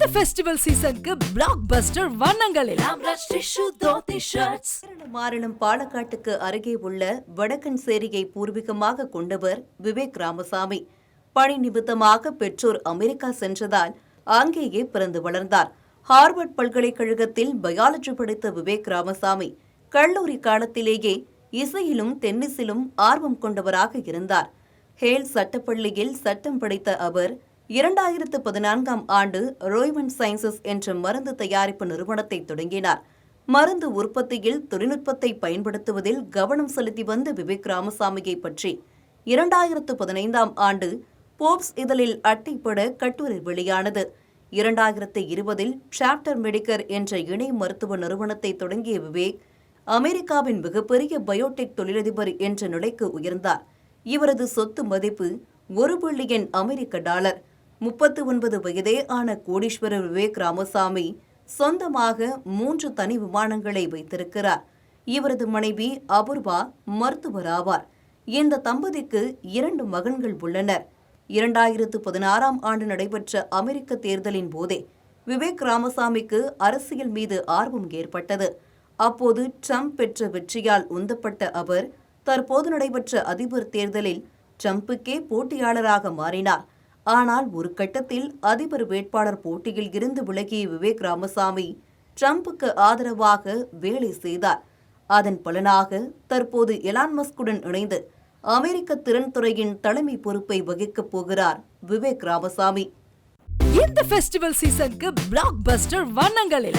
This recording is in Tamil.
அடுத்த ஃபெஸ்டிவல் சீசனுக்கு பிளாக் பஸ்டர் வண்ணங்களில் ஆம்ரஷ் மாரணம் பாலக்காட்டுக்கு அருகே உள்ள வடக்கன் சேரியை பூர்வீகமாக கொண்டவர் விவேக் ராமசாமி. பணி நிமித்தமாக பெற்றோர் அமெரிக்கா சென்றதால் அங்கேயே பிறந்து வளர்ந்தார். ஹார்வர்ட் பல்கலைக்கழகத்தில் பயாலஜி படித்த விவேக் ராமசாமி கல்லூரி காலத்திலேயே இசையிலும் டென்னிஸிலும் ஆர்வம் கொண்டவராக இருந்தார். ஹேல் சட்டப்பள்ளியில் சட்டம் படித்த அவர் இரண்டாயிரத்து பதினான்காம் ஆண்டு ரோய்வன் சயின்சஸ் என்ற மருந்து தயாரிப்பு நிறுவனத்தை தொடங்கினார். மருந்து உற்பத்தியில் தொழில்நுட்பத்தை பயன்படுத்துவதில் கவனம் செலுத்தி வந்த விவேக் ராமசாமியை பற்றி இரண்டாயிரத்து பதினைந்தாம் ஆண்டு போப்ஸ் இதழில் அட்டைப்பட கட்டுரை வெளியானது. இரண்டாயிரத்து இருபதில் சாப்டர் மெடிக்கர் என்ற இணை மருத்துவ நிறுவனத்தை தொடங்கிய விவேக் அமெரிக்காவின் மிகப்பெரிய பயோடெக் தொழிலதிபர் என்ற நிலைக்கு உயர்ந்தார். இவரது சொத்து மதிப்பு ஒரு பில்லியன் அமெரிக்க டாலர். முப்பத்து ஒன்பது வயதே ஆன கோடீஸ்வரர் விவேக் ராமசாமி சொந்தமாக மூன்று தனி விமானங்களை வைத்திருக்கிறார். இவரது மனைவி அபூர்வா மருத்துவர் ஆவார் இந்த தம்பதிக்கு இரண்டு மகன்கள் உள்ளனர். இரண்டாயிரத்து பதினாறாம் ஆண்டு நடைபெற்ற அமெரிக்க தேர்தலின் போதே விவேக் ராமசாமிக்கு அரசியல் மீது ஆர்வம் ஏற்பட்டது. அப்போது ட்ரம்ப் பெற்ற வெற்றியால் உந்தப்பட்ட அவர் தற்போது நடைபெற்ற அதிபர் தேர்தலில் ட்ரம்புக்கே போட்டியாளராக மாறினார். ஆனால் ஒரு கட்டத்தில் அதிபர் வேட்பாளர் போட்டியில் இருந்து விலகிய விவேக் ராமசாமி ட்ரம்புக்கு ஆதரவாக வேலை செய்தார். அதன் பலனாக தற்போது எலான் மஸ்குடன் இணைந்து அமெரிக்க திறன் துறையின் தலைமை பொறுப்பை வகிக்கப் போகிறார் விவேக் ராமசாமி. இந்த ஃபெஸ்டிவல் சீசனுக்கு பிளாக் பஸ்டர் வண்ணங்களில்